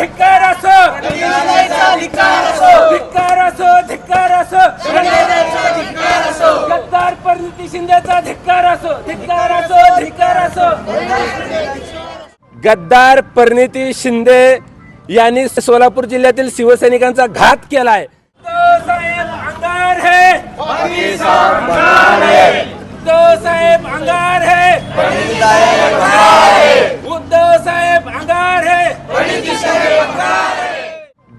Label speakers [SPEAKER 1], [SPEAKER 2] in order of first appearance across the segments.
[SPEAKER 1] धिक्कार असो. धिक्कार असो. धिक्कार असो गद्दार परिणिती शिंदेचा धिक्कार असो. धिक्कार असो धिक्कार असो. गद्दार परिणिती शिंदे यांनी सोलापूर जिल्ह्यातील शिवसैनिकांचा घात केलाय. साहेब अंगार है उद्धव साहेब अंगार है उद्धव साहेब अंगार है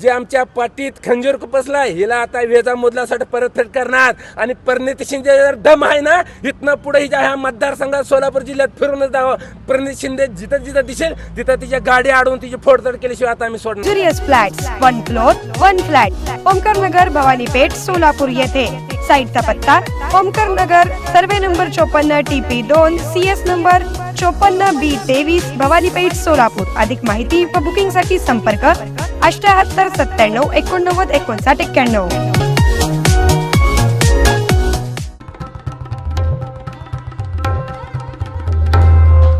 [SPEAKER 1] जे आमच्या पाठीत खंजीर खुपसलाय हिला आता वेजा मुदलासाठी परतफेड करणार. आणि परिणित शिंदे जर दम आहे ना इथनं पुढे हिच्या ह्या मतदारसंघात सोलापूर जिल्ह्यात फिरूनच जावं. परिणित शिंदे जिथं जिथं दिसेल तिथं तिच्या गाडी अडवून तिची फोडतोड केल्याशिवाय आता आम्ही सोडणार
[SPEAKER 2] serious flat one floor one flat Omkar Nagar Bhavani Peth Solapur येथे. साईटचा पत्ता ओमकर नगर सर्वे नंबर चोपन्न टीपी दोन सी एस नंबर चोपन्न बी तेवीस भवानी पेठ सोलापूर. अधिक माहिती व बुकिंगसाठी संपर्क अठ्याहत्तर सत्त्याण्णव एकोणनव्वद एकोणसाठ एक्क्याण्णव.